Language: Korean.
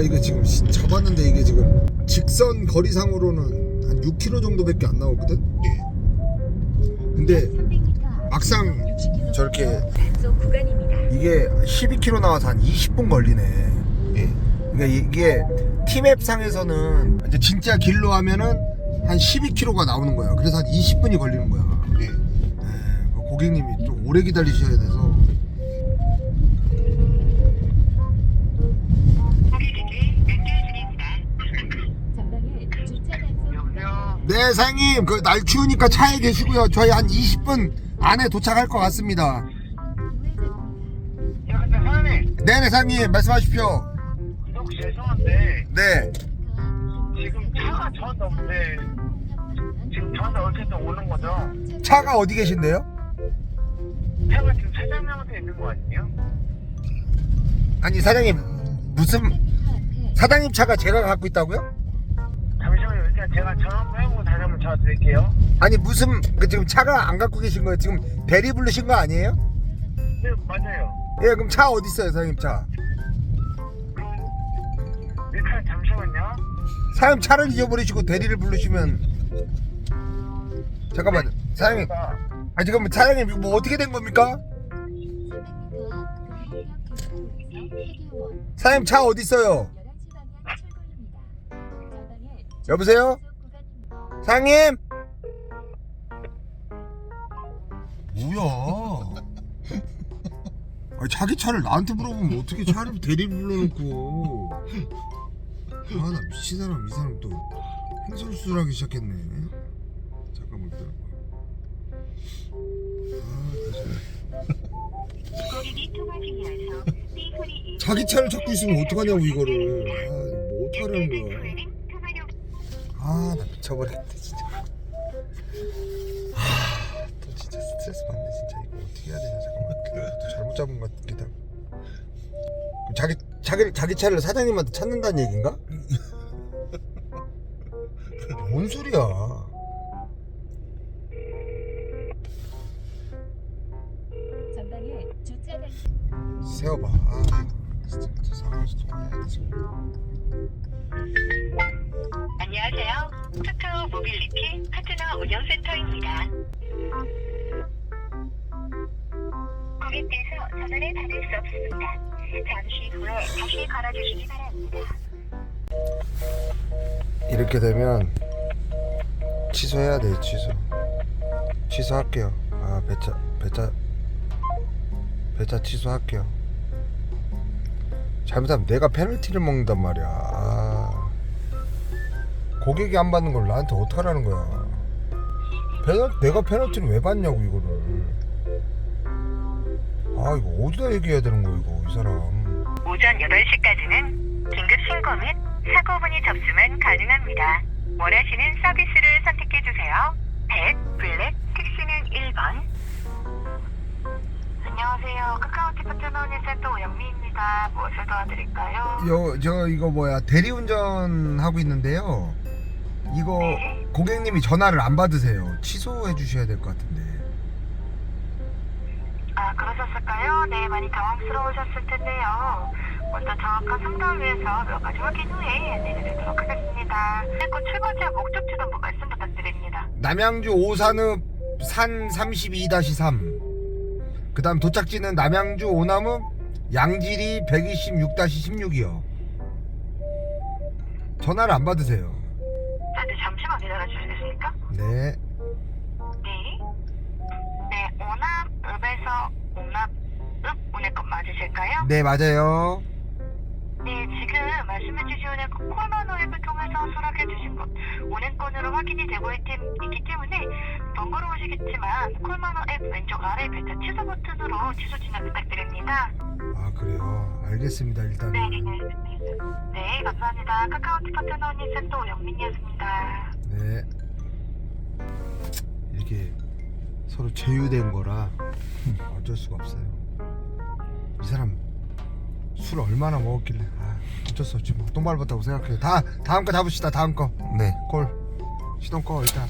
아 이거 지금 시- 잡았는데 이게 지금 직선 거리상으로는 한 6km 정도밖에 안 나오거든. 예. 근데 300m 막상 60km 저렇게 단속 구간입니다. 이게 12km 나와서 한 20분 걸리네. 예. 그러니까 이게 티맵 상에서는 이제 진짜 길로 하면은 한 12km가 나오는 거야. 그래서 한 20분이 걸리는 거야. 예. 네, 그 고객님이 좀 오래 기다리셔야 돼서. 네, 사장님. 그 날 추우니까 차에 계시고요. 저희 한 20분 안에 도착할 것 같습니다. 야, 근데 사장님, 네 네, 사장님. 말씀하십시오. 근데 혹시 죄송한데, 네. 지금 차가 저한테 없는데, 지금 저한테 어쨌든 오는 거죠? 차가 어디 계신데요? 차가 지금 사장님한테 있는 거 아니에요? 아니, 사장님. 무슨, 사장님 차가 제가 갖고 있다고요? 잠시만요. 일단 제가 전화 한번 전화 드릴게요. 아니, 무슨, 그 지금 차가 안 갖고 계신 거예요? 지금 대리 부르신 거 아니에요? 네, 맞아요. 예, 그럼 차 어디 있어요, 사장님 차? 그, 일단 잠시만요. 사장님 차를 잊어버리시고 대리를 부르시면 잠깐만 사장님 제가 아 지금 사장님 이거 뭐 어떻게 된 겁니까? 사장님 차 어디 있어요? 여보세요? 사장님? 뭐야? 아니, 자기 차를 나한테 물어보면 어떻게 차를 대리를 불러놓고. 아 나 미친 사람 이 사람 또 행설수하기 시작했네. 잠깐만 기다려봐. 아, 고객이 소리 자기 차를 찾고 있으면 어떡하냐고 이거를. 아 뭐 어떡하라는 거야? 후에는 통화료 아나 미쳐버리겠다 진짜. 아또 진짜 스트레스 받네 진짜. 이거 어떻게 해야 되냐 잠깐만 또 잘못 잡은 것 같기도 하고. 그럼 자기 자기 자기 차를 사장님한테 찾는다는 얘긴가? 뭔 소리야? 전방에 주차 단속 세워봐. 아 진짜 저 상황에서 통화해야 돼 지금 안녕하세요. 투투 모빌리티 파트너 운영센터입니다. 고객께서 전화를 받을 수 없습니다. 잠시 후에 다시 걸어주시기 바랍니다. 이렇게 되면 취소해야 돼 취소 취소할게요 아 배차 배차 배차 취소할게요 잘못하면 내가 페널티를 먹는단 말이야 아, 고객이 안 받는 걸 나한테 어떡하라는 거야 페널, 내가 페널티를 왜 받냐고 이거를 아 이거 어디다 얘기해야 되는 거야 이거 이 사람 오전 8시까지는 긴급 신고 및 사고문의 접수만 가능합니다. 원하시는 서비스를 선택해 주세요. 100, 블랙, 택시는 1번. 안녕하세요. 카카오티 파트너 운영센터 오영미입니다. 무엇을 도와드릴까요? 여, 저 이거 뭐야 대리운전 하고 있는데요. 이거 네. 고객님이 전화를 안 받으세요. 취소해 주셔야 될 것 같은데. 아, 그러셨을까요? 네, 많이 당황스러우셨을 텐데요. 먼저 정확한 상담을 위해서 몇 가지 확인 후에 안내드리도록 하겠습니다. 그 출발지와 목적지도 한번 말씀 부탁드립니다. 남양주 오산읍 산 32-3. 그다음 도착지는 남양주 오남읍 양지리 126-16이요. 전화를 안 받으세요. 잠시만 기다려 주시겠습니까? 네. 네. 네, 오남읍에서 오남읍 운행권 맞으실까요? 네, 맞아요. 네, 지금 말씀해 주신 운행권 콜만 웹을 통해서 수락해 주신 것 운행권으로 확인이 되고 있기 때문에 번거로우시겠지만 콜만 앱 왼쪽 아래 배차 취소 버튼으로 취소 진행 부탁드립니다. 아, 그래요. 알겠습니다. 일단 네, 네, 감사합니다. 카카오티 파트너 언니 센터 영민이었습니다. 네. 이렇게 서로 제휴된 거라 어쩔 수가 없어요. 이 사람 술 얼마나 먹었길래 아, 어쩔 수 없지 뭐. 똥 밟았다고 생각해요. 다 다음 거 잡읍시다. 다음 거. 네. 콜. 시동 꺼 일단.